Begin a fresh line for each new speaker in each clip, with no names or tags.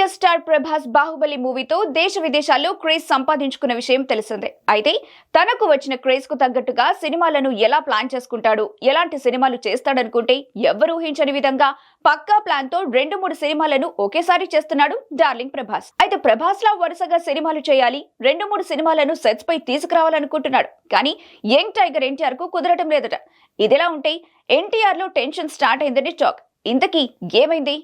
Junior star Prabhas Baahubali మూవీతో దేశ విదేశాల్లో క్రేజ్ సంపాదించుకున్న విషయం తెలిసిందే. అయితే తనకు వచ్చిన క్రేజ్కు తగ్గట్టుగా సినిమాలను ఎలా ప్లాన్ చేసుకుంటాడు ఎలాంటి సినిమాలు చేస్తాడనుకుంటే ఎవరు ఊహించని విధంగా పక్కా ప్లాన్తో రెండు మూడు సినిమాలను ఒకేసారి చేస్తున్నాడు డార్లింగ్ ప్రభాస్. అయితే ప్రభాస్ లా వరుసగా సినిమాలు చేయాలి రెండు మూడు సినిమాలను సెట్స్ పై తీసుకురావాలనుకుంటున్నాడు. కానీ యంగ్ టైగర్ ఎన్టీఆర్కు కుదరటం లేదట. ఇదిలా ఉంటే ఎన్టీఆర్లో టెన్షన్ స్టార్ట్ అయిందని టాక్ ఇంతకీ ఏమైంది?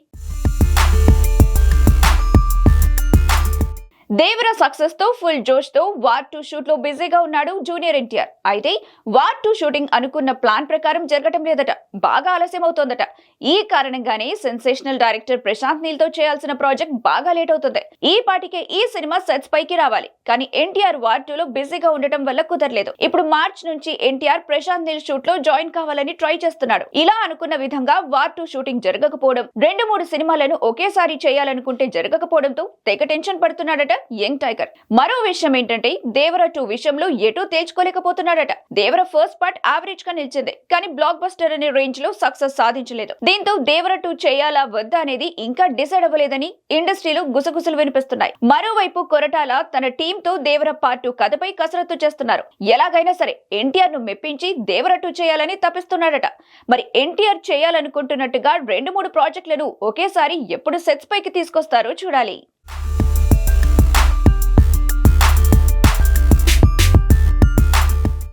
దేవర సక్సెస్తో ఫుల్ జోష్తో వార్ టూ షూట్లో బిజీగా ఉన్నాడు జూనియర్ ఎన్టీఆర్. అయితే వార్ టూ షూటింగ్ అనుకున్న ప్లాన్ ప్రకారం జరగటం లేదట బాగా ఆలస్యం అవుతోందట ఈ కారణంగానే సెన్సేషనల్ డైరెక్టర్ ప్రశాంత్ నీల్తో చేయాల్సిన ప్రాజెక్ట్ బాగా లేట్ అవుతుంది. ఈ పాటికే ఈ సినిమా సెట్స్ పైకి రావాలి. కానీ ఎన్టీఆర్ వార్ టూ లో బిజీగా ఉండటం వల్ల కుదరలేదు. ఇప్పుడు మార్చ్ నుంచి ఎన్టీఆర్ ప్రశాంత్ నీల్ షూట్లో జాయిన్ కావాలని ట్రై చేస్తున్నాడు. ఇలా అనుకున్న విధంగా వార్ టూ షూటింగ్ జరగకపోవడం రెండు మూడు సినిమాలను ఒకేసారి చేయాలనుకుంటే జరగకపోవడంతో తెగ టెన్షన్ పడుతున్నాడట యంగ్ టైగర్. మరో విషయం ఏంటంటే దేవర టూ విషయంలో ఎటూ తేల్చుకోలేకపోతున్నాడట. దేవర ఫస్ట్ పార్ట్ యావరేజ్గా నిలిచింది కానీ బ్లాక్ బస్టర్ అనే రేంజ్లో సక్సెస్ సాధించలేదు. దీంతో దేవర టూ చేయాలా వద్దా అనేది ఇంకా డిసైడ్ అవ్వలేదని ఇండస్ట్రీలో గుసగుసలు వినిపిస్తున్నాయి. మరోవైపు కొరటాల తన టీమ్తో దేవర పార్ట్ టూ కథపై కసరత్తు చేస్తున్నారు. ఎలాగైనా సరే ఎన్టీఆర్ను మెప్పించి దేవర టూ చేయాలని తప్పిస్తున్నాడట మరి ఎన్టీఆర్ చేయాలనుకుంటున్నట్టుగా రెండు మూడు ప్రాజెక్టులను ఒకేసారి ఎప్పుడు సెట్స్ పైకి తీసుకొస్తారో చూడాలి.